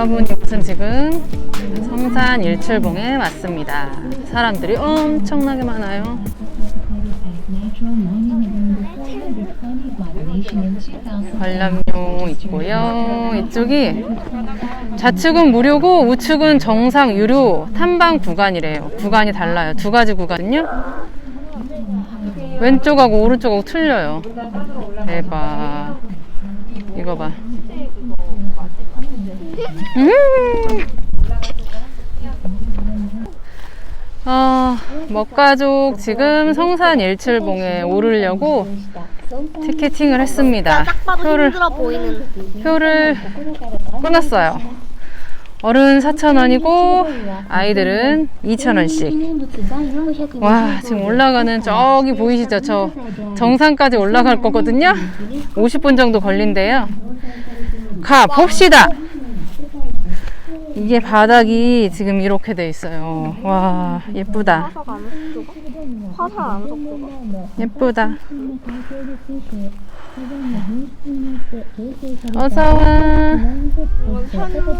여러분 이곳은 지금 성산 일출봉에 왔습니다. 사람들이 엄청나게 많아요. 관람용 있고요. 이쪽이 좌측은 무료고 우측은 정상 유료 탐방 구간이래요. 구간이 달라요. 두 가지 구간은요. 왼쪽하고 오른쪽하고 틀려요. 대박. 이거 봐. 음. 아, 먹가족 지금 성산 일출봉에 오르려고 티켓팅을 했습니다. 표를. 표를 끊었어요. 어른 4,000원이고 아이들은 2,000원씩. 와, 지금 올라가는 저기 보이시죠? 저 정상까지 올라갈 거거든요. 50분 정도 걸린대요. 가 봅시다. 이게 바닥이 지금 이렇게 돼 있어요. 와, 예쁘다. 화살 안 섞어가? 화살 안 섞어가? 예쁘다. 어서 와.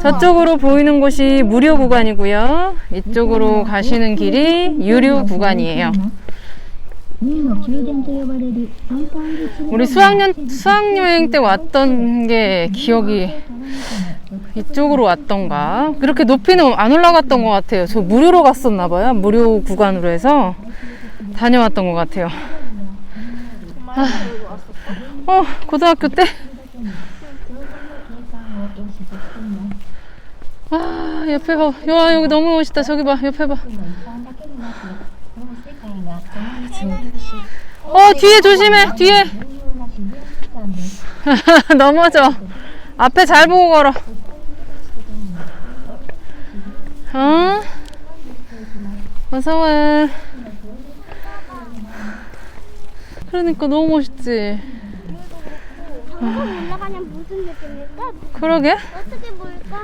저쪽으로 보이는 곳이 무료 구간이고요. 이쪽으로 가시는 길이 유료 구간이에요. 우리 수학년 수학여행 때 왔던 게 기억이 이쪽으로 왔던가 그렇게 높이는 안 올라갔던 것 같아요. 저 무료로 갔었나 봐요. 무료 구간으로 해서 다녀왔던 것 같아요. 아, 어 고등학교 때. 아 옆에 봐. 야 여기 너무 멋있다. 저기 봐. 옆에 봐. 어 뒤에 조심해. 뒤에. 넘어져. 앞에 잘 보고 걸어. 어? 어서 와. 그러니까 너무 멋있지. 방금 올라가면 무슨 느낌일까? 그러게. 어떻게 보일까?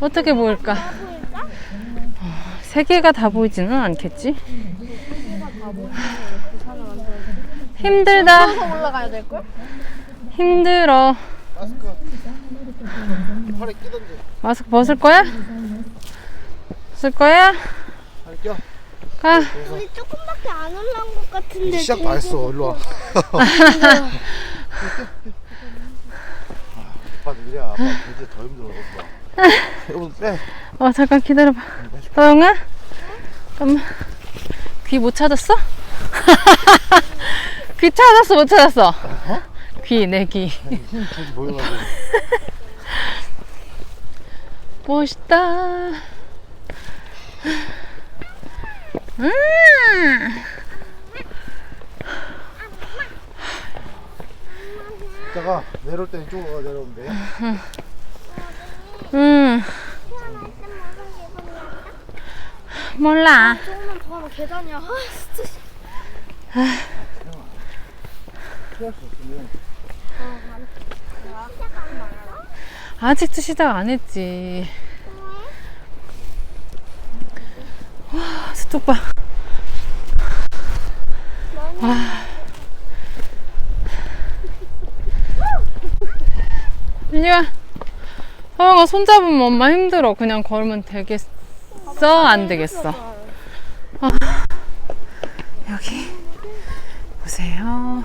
어떻게 보일까? 다 보일까? 세 개가 다 보이지는 않겠지? 힘들다. 올라가야 될 걸? 힘들어. 팔에 끼던지 마스크 벗을 거야? 벗을 거야? 팔에 껴 가. 우리 조금밖에 안 올라온 것 같은데. 시작 다 했어 일로 와 아빠 느려 아빠 이제 더 힘들어 여보 빼 어, 잠깐 기다려봐. 서영아? 잠깐만. 귀 못 찾았어? 귀 찾았어, 못 찾았어? 귀, 내 귀. 힘 주지 보여가지고 멋있다. 음. 이따가 내려올 때 이쪽으로 내려오면 돼 음. 몰라. 조금만 더 하면 계단이야. 아, 진짜. 없으면 아직도 시작 안 했지. 와, 저쪽 봐. 와. 와. 서영아, 손잡으면 엄마 힘들어. 그냥 걸으면 되겠어? 안 되겠어? 아, 여기. 보세요.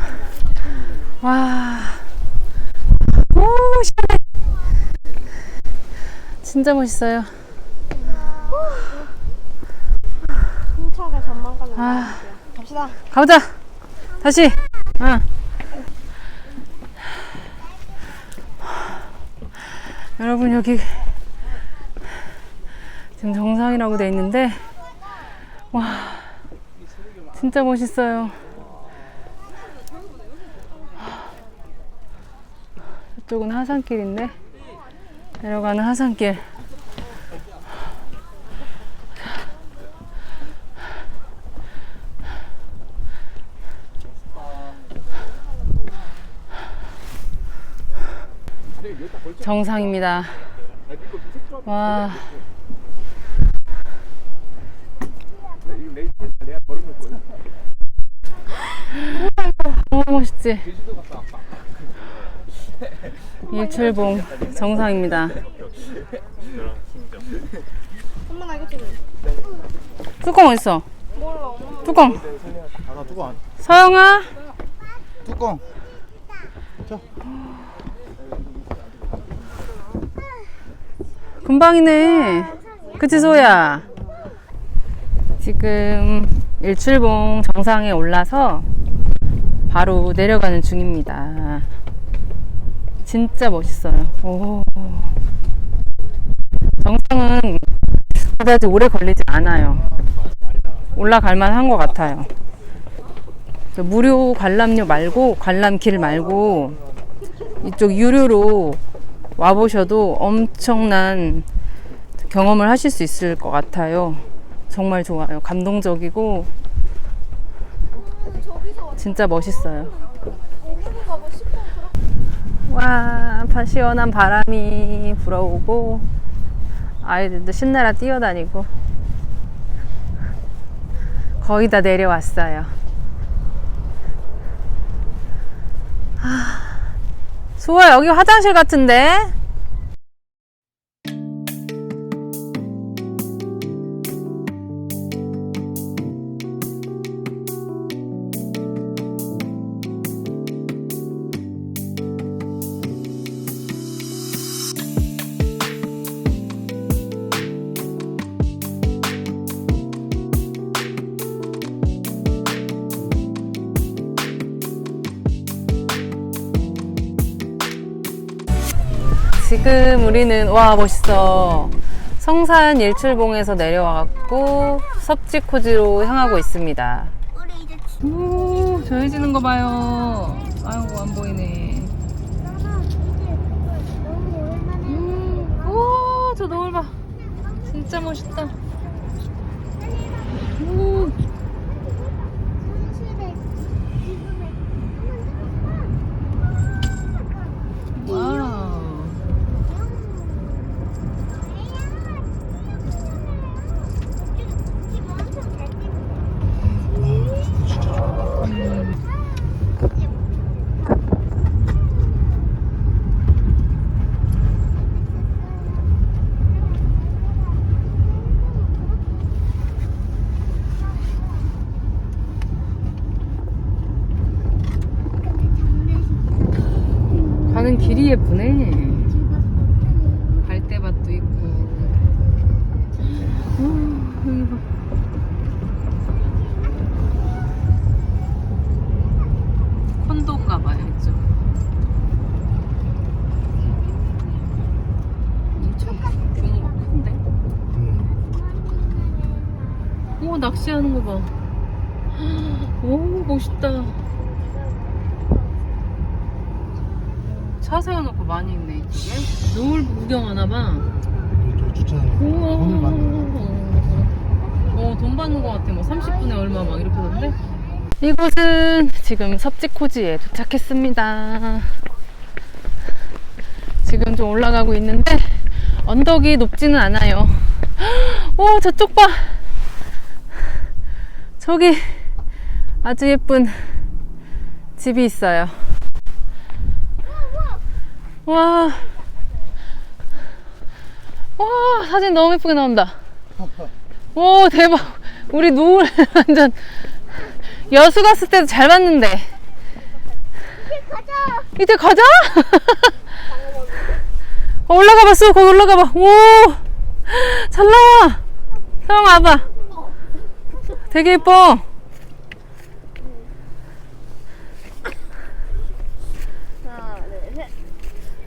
와. 오, 시원해. 진짜 멋있어요. 힘차게 전망까지 아. 갑시다. 가보자. 다시. 응. 여러분 여기 지금 정상이라고 돼 있는데 와 진짜 멋있어요. 이쪽은 하산길인데 내려가는 하산길. 정상입니다. 와. 너무 멋있지? 일출봉 정상입니다. 엄마 나 이거 좀. 뚜껑 어딨어? 뚜껑. 나 뚜껑 안. 서영아. 뚜껑. 자. 금방이네. 그치 소야. 지금 일출봉 정상에 올라서 바로 내려가는 중입니다. 진짜 멋있어요. 오. 정상은 그다지 오래 걸리지 않아요. 올라갈 만 한 것 같아요. 그 무료 관람료 말고, 관람길 말고, 이쪽 유료로 와보셔도 엄청난 경험을 하실 수 있을 것 같아요. 정말 좋아요. 감동적이고, 진짜 멋있어요. 와, 바- 시원한 바람이 불어오고, 아이들도 신나라 뛰어다니고, 거의 다 내려왔어요. 수아 여기 화장실 같은데? 지금 우리는 와 멋있어 성산 일출봉에서 내려와갖고 섭지코지로 향하고 있습니다. 우리 이제 오 조해지는 거 봐요. 아이고 안 보이네. 너무 오랜만에 음, 오저 노을 봐. 진짜 멋있다. 오, 현실에 지금의 와우. 지금 엄청 잘 뛰고 가는 길이 예쁘네. 갈대밭도 있고. 오, 여기 봐. 콘도가 봐요, 이쪽. 엄청 규모가 큰데? 오, 낚시하는 거 봐. 오, 멋있다. 차 세워놓고 많이 있네, 이쪽에. 노을 구경하나 봐. 저 주차장에 돈을 받는 거 어, 돈 받는 것 같아. 뭐 30분에 얼마 막 이렇게 하던데? 이곳은 지금 섭지코지에 도착했습니다. 지금 좀 올라가고 있는데 언덕이 높지는 않아요. 오, 저쪽 봐. 저기 아주 예쁜 집이 있어요. 와. 와, 사진 너무 예쁘게 나온다. 오, 대박. 우리 노을 완전 여수 갔을 때도 잘 봤는데. 이제 가자. 어, 올라가 봤어. 거기 올라가 봐. 오! 잘 나와. 형 와봐. 되게 예뻐. 하나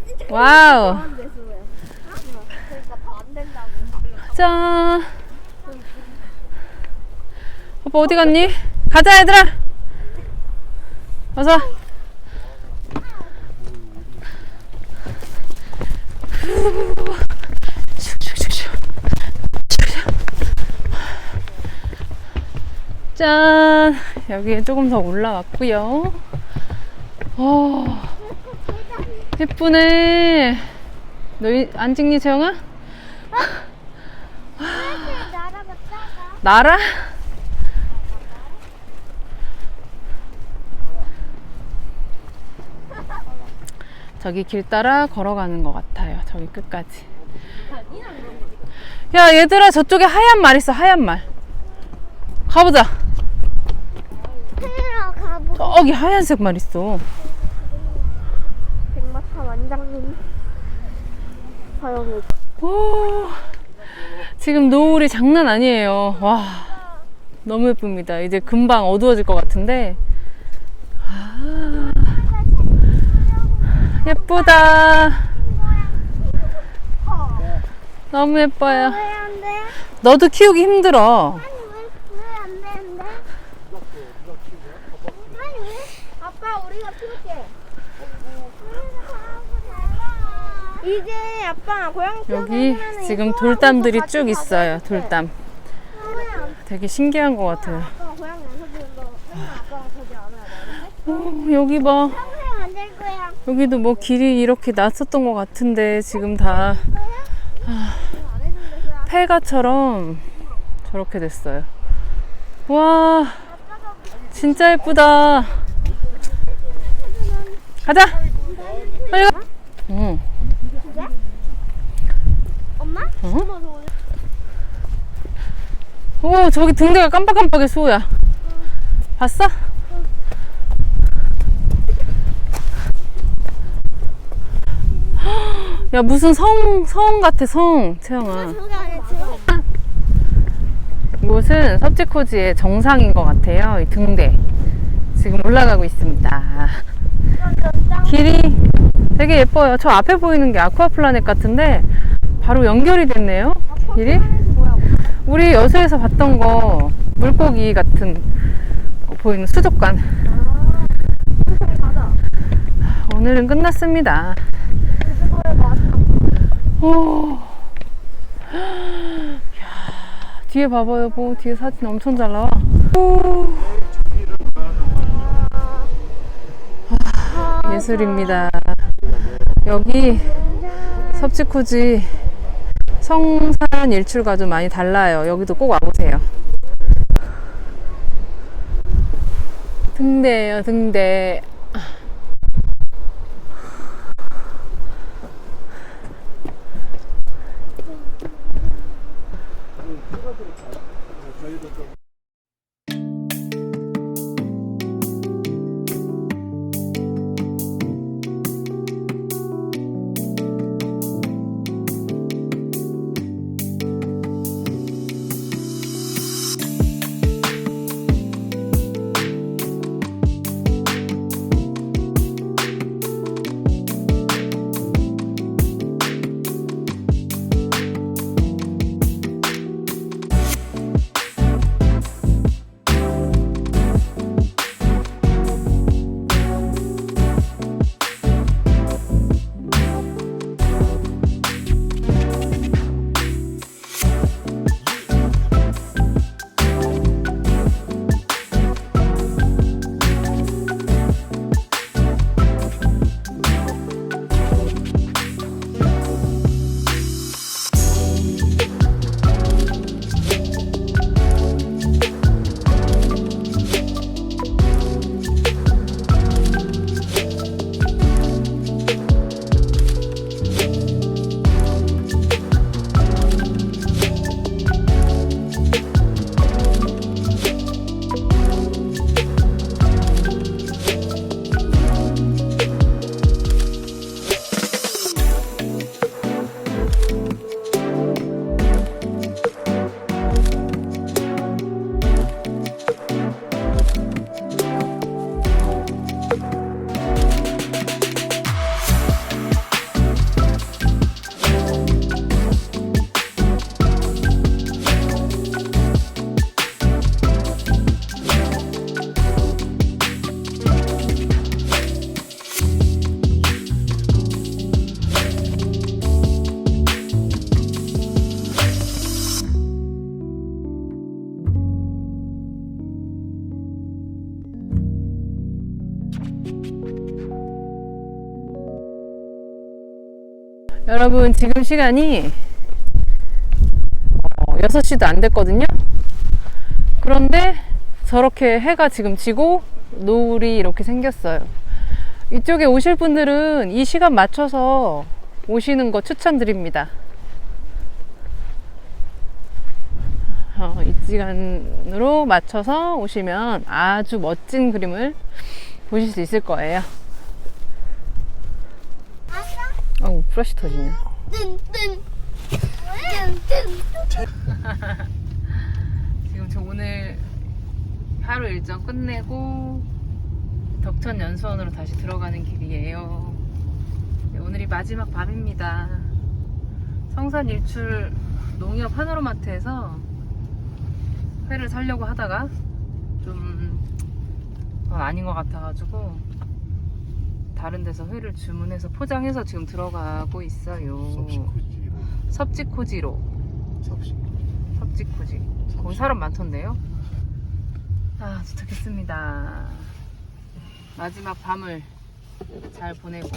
둘셋 와우. 짠. 오빠 어디 갔니? 가자 얘들아. 어서. 짠. 여기에 조금 더 올라왔고요. 어. 예쁘네. 너안 찍니 재영아? 나라? 저기 길 따라 걸어가는 것 같아요. 저기 끝까지. 야, 얘들아, 저쪽에 하얀 말 있어, 하얀 말. 가보자. 저기 하얀색 말 있어. 완장님. 사용해. 오, 지금 노을이 장난 아니에요. 와, 너무 예쁩니다. 이제 금방 어두워질 것 같은데. 아, 예쁘다. 너무 예뻐요. 돼? 너도 키우기 힘들어. 아니 왜왜안 되는데? 아니 왜? 아빠 우리가 키울게. 이제 아빠 고양이 여기 지금 돌담들이 쭉 있어요. 돌담. 되게 신기한 것 같아요. 오, 여기 봐. 여기도 뭐 길이 이렇게 났었던 것 같은데 지금 다안 해준대 그냥. 폐가처럼 저렇게 됐어요. 와, 진짜 예쁘다. 가자. 빨리 가. 응. 어? 오, 저기 등대가 깜빡깜빡해 수호야. 봤어? 야 무슨 성, 성 같아 성 채영아. 이곳은 섭지코지의 정상인 것 같아요 이 등대 지금 올라가고 있습니다 길이 되게 예뻐요 저 앞에 보이는 게 아쿠아플라넷 같은데 바로 연결이 됐네요 길이 우리 여수에서 봤던 거 물고기 같은 거 보이는 수족관 오늘은 끝났습니다 오. 야, 뒤에 봐봐요, 여보. 뒤에 사진 엄청 잘 나와. 오. 아, 예술입니다. 여기 섭지코지 성산 일출과 좀 많이 달라요. 여기도 꼭 와보세요. 등대예요, 등대. 여러분 지금 시간이 어, 6시도 안 됐거든요? 그런데 저렇게 해가 지금 지고 노을이 이렇게 생겼어요. 이쪽에 오실 분들은 이 시간 맞춰서 오시는 거 추천드립니다. 어, 이 시간으로 맞춰서 오시면 아주 멋진 그림을 보실 수 있을 거예요. 어우, 프러쉬 터지네. 지금 저 오늘 하루 일정 끝내고 덕천 연수원으로 다시 들어가는 길이에요. 네, 오늘이 마지막 밤입니다. 성산 일출 농협 하나로마트에서 회를 사려고 하다가 좀 아닌 것 같아가지고 다른 데서 회를 주문해서 포장해서 지금 들어가고 있어요. 섭식코지로 섭지코지로. 섭식 섭지코지. 거기 사람 많던데요? 아, 도착했습니다. 마지막 밤을 잘 보내고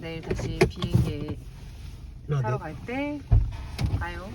내일 다시 비행기 타러 갈 때 가요.